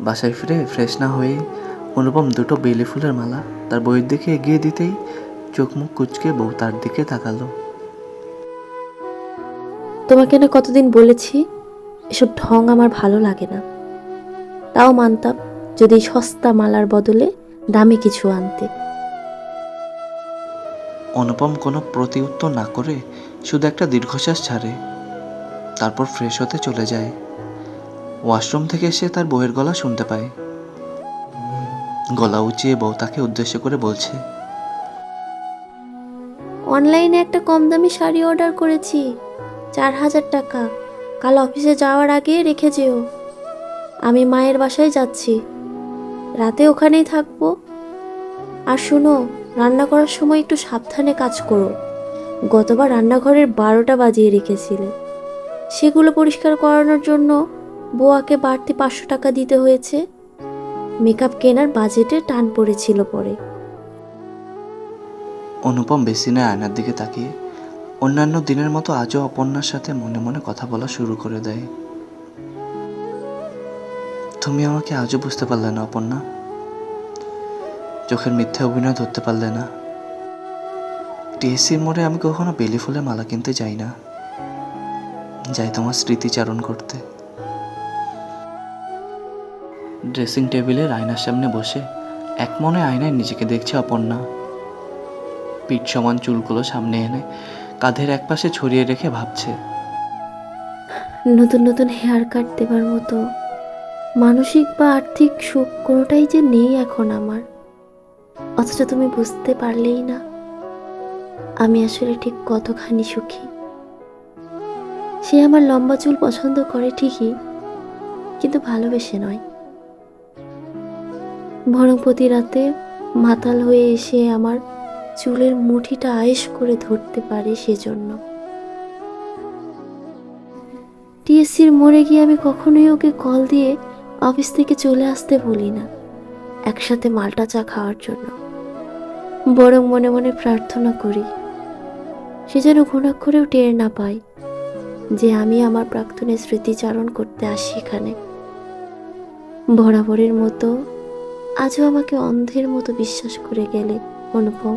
বাসায় ফিরে ফ্রেশ না হয়ে অনুপম দুটো বেলি ফুলের মালা তার বইয়ের দিকে এগিয়ে দিতেই চোখ মুখ কুচকে বউ তার দিকে তাকালো। তোমাকে না কতদিন বলেছি এসব ঢং আমার ভালো লাগে না। তাও মানতাম যদি সস্তা মালার বদলে দামি কিছু আনতে। অনুপম কোনো প্রতি উত্তর না করে শুধু একটা দীর্ঘশ্বাস ছাড়ে তারপর ফ্রেশ হতে চলে যায়। ওয়াশরুম থেকে এসে তার বউয়ের গলা শুনতে পায়। গলা উঁচিয়ে বউ তাকে উদ্দেশ্য করে বলছে, অনলাইনে একটা কম দামি শাড়ি অর্ডার করেছি, চার হাজার টাকা। কাল অফিসে যাওয়ার আগে রেখে যেও। আমি মায়ের বাসায় যাচ্ছি। রাতে ওখানেই থাকব। আর শোনো, রান্না করার সময় একটু সাবধানে কাজ করো। গতবার রান্নাঘরের বারোটা বাজিয়ে রেখেছিলে। সেগুলো পরিষ্কার করানোর জন্য বোয়াকে বাড়তি পাঁচশো টাকা দিতে হয়েছে। মেকআপ কেনার বাজেটে টান পড়েছিল পরে। অনুপম বেসিনে আয়নার দিকে তাকিয়ে অন্যান্য দিনের মতো আজও অপর্ণার সাথে মনে মনে কথা বলা শুরু করে দেয়। তুমি আমাকে আজও বুঝতে পারলে না, অপর্ণা। চোখের মিথ্যে অভিনয় ধরতে পারলে না। টিএসসির মোড়ে আমি কখনো বেলি ফুলে মালা কিনতে যাই না। যাই তোমার স্মৃতিচারণ করতে। ড্রেসিং টেবিলের আয়নার সামনে বসে এক মনে আয়নায় নিজেকে দেখছে অপর্ণা। পিঠ সমান চুলগুলো সামনে এনে কাঁধের একপাশে ছড়িয়ে রেখে ভাবছে। নতুন নতুন হেয়ার কাট দেবার মতো মানসিক বা আর্থিক সুখ কোনোটাই যে নেই এখন আমার। অথচ তুমি বুঝতে পারলেই না। আমি আসলে ঠিক কতখানি সুখী। সে আমার লম্বা চুল পছন্দ করে ঠিকই, কিন্তু ভালোবেসে নয়। বরং প্রতি রাতে মাতাল হয়ে এসে আমার চুলের মুঠিটা আয়েস করে ধরতে পারে সেজন্য। টিএসসির মোড়ে গিয়ে আমি কখনোই ওকে কল দিয়ে অফিস থেকে চলে আসতে বলি না, একসাথে মালটা চা খাওয়ার জন্য। বরং মনে মনে প্রার্থনা করি, সে যেন ঘুণাক্ষরেও টের না পায় যে আমি আমার প্রাক্তনের স্মৃতিচারণ করতে আসি এখানে। বরাবরের মতো আজও আমাকে অন্ধের মতো বিশ্বাস করে গেলে অনুপম।